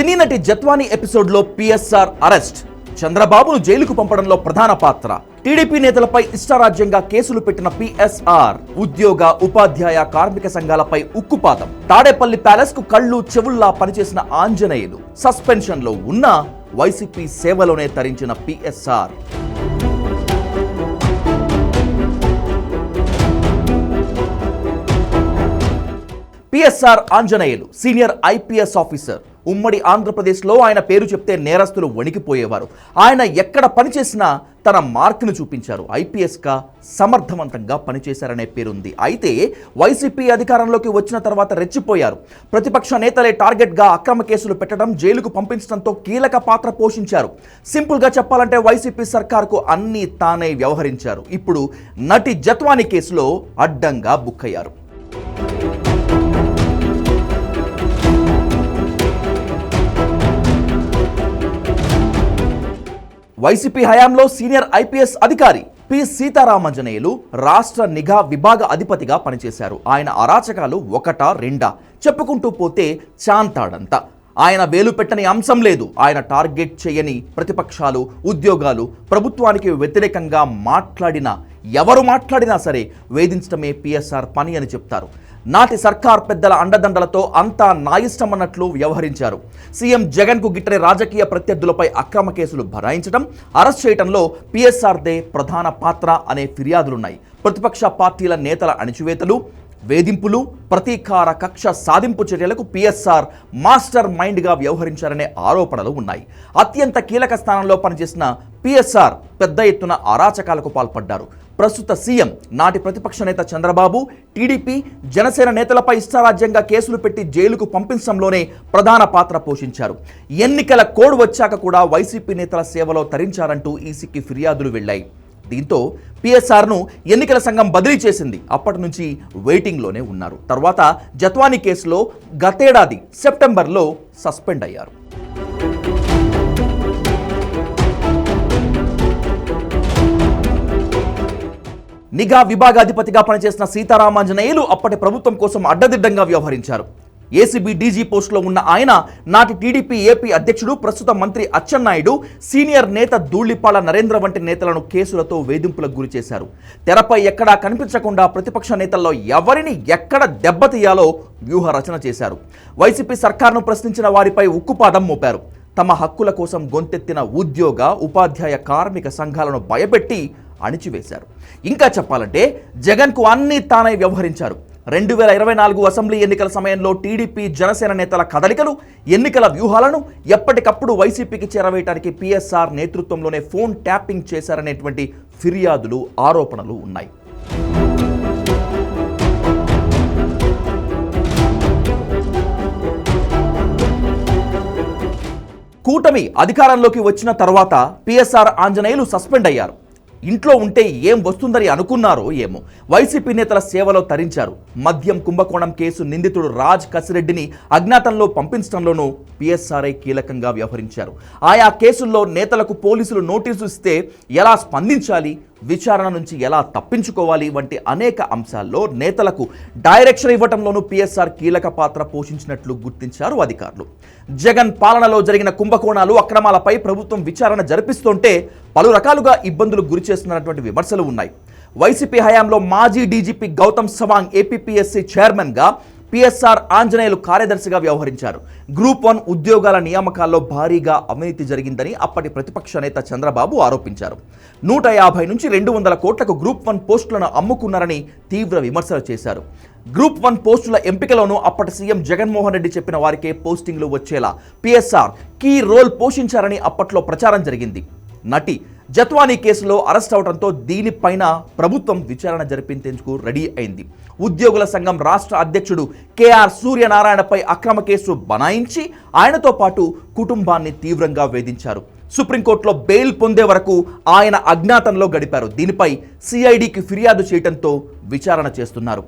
సినీ నటి జత్వాని ఎపిసోడ్లో PSR arrest. చంద్రబాబును జైలుకు పంపడంలో ప్రధాన పాత్ర. టీడీపీ నేతలపై ఇష్టారాజ్యంగా కేసులు పెట్టిన పిఎస్ఆర్ ఉద్యోగ ఉపాధ్యాయ కార్మిక సంఘాలపై ఉక్కుపాతం తాడేపల్లి ప్యాలెస్కు కళ్ళు చెవుల్లా పనిచేసిన ఆంజనేయులు సస్పెన్షన్లో ఉన్న వైసీపీ సేవలోనే తరించిన PSR. PSR Anjaneyulu senior IPS officer. ఉమ్మడి ఆంధ్రప్రదేశ్లో ఆయన పేరు చెప్తే నేరస్తులు వణికిపోయేవారు. ఆయన ఎక్కడ పనిచేసినా తన మార్కును చూపించారు. ఐపీఎస్గా సమర్థవంతంగా పనిచేశారనే పేరుంది. అయితే వైసీపీ అధికారంలోకి వచ్చిన తర్వాత రెచ్చిపోయారు. ప్రతిపక్ష నేతలే టార్గెట్గా అక్రమ కేసులు పెట్టడం జైలుకు పంపించడంతో కీలక పాత్ర పోషించారు. సింపుల్గా చెప్పాలంటే వైసీపీ సర్కార్కు అన్నీ తానే వ్యవహరించారు. ఇప్పుడు నటి జత్వాని కేసులో అడ్డంగా బుక్కయ్యారు వైసీపీ హయాంలో సీనియర్ ఐపీఎస్ అధికారి పి సీతారామంజనేయులు రాష్ట్ర నిఘా విభాగ అధిపతిగా పనిచేశారు. ఆయన అరాచకాలు ఒకటా రెండా? చెప్పుకుంటూ పోతే చాంతాడంతా. ఆయన వేలు పెట్టని అంశం లేదు. ఆయన టార్గెట్ చేయని ప్రతిపక్షాలు ఉద్యోగాలు ప్రభుత్వానికి వ్యతిరేకంగా మాట్లాడిన ఎవరు మాట్లాడినా సరే వేధించడమే పిఎస్ఆర్ పని అని చెప్తారు. నాటి సర్కార్ పెద్దల అండదండలతో అంతా నా ఇష్టం అన్నట్లు వ్యవహరించారు. సీఎం జగన్కు గిట్టని రాజకీయ ప్రత్యర్థులపై అక్రమ కేసులు భరాయించడం అరెస్ట్ చేయడంలో పిఎస్ఆర్దే ప్రధాన పాత్ర అనే ఫిర్యాదులున్నాయి. ప్రతిపక్ష పార్టీల నేతల అణిచివేతలు వేధింపులు ప్రతీకార కక్ష సాధింపు చర్యలకు పిఎస్ఆర్ మాస్టర్ మైండ్గా వ్యవహరించారనే ఆరోపణలు ఉన్నాయి. అత్యంత కీలక స్థానంలో పనిచేసిన పిఎస్ఆర్ పెద్ద ఎత్తున అరాచకాలకు పాల్పడ్డారు. ప్రస్తుత సీఎం నాటి ప్రతిపక్ష నేత చంద్రబాబు టీడీపీ జనసేన నేతలపై ఇష్టారాజ్యంగా కేసులు పెట్టి జైలుకు పంపించడంలోనే ప్రధాన పాత్ర పోషించారు. ఎన్నికల కోడ్ వచ్చాక కూడా వైసీపీ నేతల సేవలో తరించారంటూ ఈసీకి ఫిర్యాదులు వెళ్ళాయి. దీంతో పిఎస్ఆర్ను ఎన్నికల సంఘం బదిలీ చేసింది. అప్పటి నుంచి వెయిటింగ్లోనే ఉన్నారు. తర్వాత జత్వానీ కేసులో గతేడాది సెప్టెంబర్లో సస్పెండ్ అయ్యారు. నిఘా విభాగాధిపతిగా పనిచేసిన సీతారామాంజనేయులు అప్పటి ప్రభుత్వం కోసం అడ్డదిడ్డంగా వ్యవహరించారు. ఏసీబీ డీజీ పోస్టులో ఉన్న ఆయన నాటి టీడీపీ ఏపీ అధ్యక్షుడు ప్రస్తుత మంత్రి అచ్చెన్నాయుడు సీనియర్ నేత ధూళిపాల నరేంద్ర వంటి నేతలను కేసులతో వేధింపులకు గురి చేశారు. తెరపై ఎక్కడా కనిపించకుండా ప్రతిపక్ష నేతల్లో ఎవరిని ఎక్కడ దెబ్బతీయాలో వ్యూహ రచన చేశారు. వైసీపీ సర్కార్ను ప్రశ్నించిన వారిపై ఉక్కుపాదం మోపారు. తమ హక్కుల కోసం గొంతెత్తిన ఉద్యోగ ఉపాధ్యాయ కార్మిక సంఘాలను భయపెట్టి అణిచివేశారు. ఇంకా చెప్పాలంటే జగన్కు అన్నీ తానై వ్యవహరించారు. రెండు వేల ఇరవై నాలుగు అసెంబ్లీ ఎన్నికల సమయంలో టీడీపీ జనసేన నేతల కదలికలు ఎన్నికల వ్యూహాలను ఎప్పటికప్పుడు వైసీపీకి చేరవేయటానికి పిఎస్ఆర్ నేతృత్వంలోనే ఫోన్ ట్యాపింగ్ చేశారనేటువంటి ఫిర్యాదులు ఆరోపణలు ఉన్నాయి. కూటమి అధికారంలోకి వచ్చిన తర్వాత పిఎస్ఆర్ ఆంజనేయులు సస్పెండ్ అయ్యారు. ఇంట్లో ఉంటే ఏం వస్తుందని అనుకున్నారో ఏమో. వైసీపీ నేతల సేవలో తరించారు. మద్యం కుంభకోణం కేసు నిందితుడు రాజ్ కసిరెడ్డిని అజ్ఞాతంలో పంపించడంలోనూ పిఎస్ఆర్ఐ కీలకంగా వ్యవహరించారు. ఆయా కేసుల్లో నేతలకు పోలీసులు నోటీసు ఇస్తే ఎలా స్పందించాలి? విచారణ నుంచి ఎలా తప్పించుకోవాలి వంటి అనేక అంశాల్లో నేతలకు డైరెక్షన్ ఇవ్వటంలోనూ పిఎస్ఆర్ కీలక పాత్ర పోషించినట్లు గుర్తించారు అధికారులు. జగన్ పాలనలో జరిగిన కుంభకోణాలు అక్రమాలపై ప్రభుత్వం విచారణ జరిపిస్తుంటే పలు రకాలుగా ఇబ్బందులు గురి చేస్తున్నటువంటి విమర్శలు ఉన్నాయి. వైసీపీ హయాంలో మాజీ డీజీపీ గౌతమ్ సవాంగ్ ఏపీపీఎస్సీ చైర్మన్గా పిఎస్ఆర్ ఆంజనేయులు కార్యదర్శిగా వ్యవహరించారు. గ్రూప్ వన్ ఉద్యోగాల నియామకాల్లో భారీగా అవినీతి జరిగిందని అప్పటి ప్రతిపక్ష నేత చంద్రబాబు ఆరోపించారు. నూట యాభై నుంచి రెండు వందల కోట్లకు గ్రూప్ వన్ పోస్టులను అమ్ముకున్నారని తీవ్ర విమర్శలు చేశారు. గ్రూప్ వన్ పోస్టుల ఎంపికలోనూ అప్పటి సీఎం జగన్మోహన్ రెడ్డి చెప్పిన వారికే పోస్టింగ్లు వచ్చేలా పిఎస్ఆర్ కీ రోల్ పోషించారని అప్పట్లో ప్రచారం జరిగింది. నటి జత్వానీ కేసులో అరెస్ట్ అవడంతో దీనిపైన ప్రభుత్వం విచారణ జరిపించేందుకు రెడీ అయింది. ఉద్యోగుల సంఘం రాష్ట్ర అధ్యక్షుడు కేఆర్ సూర్యనారాయణపై అక్రమ కేసు బనాయించి ఆయనతో పాటు కుటుంబాన్ని తీవ్రంగా వేధించారు. సుప్రీంకోర్టులో బెయిల్ పొందే వరకు ఆయన అజ్ఞాతంలో గడిపారు. దీనిపై సిఐడికి ఫిర్యాదు చేయడంతో విచారణ చేస్తున్నారు.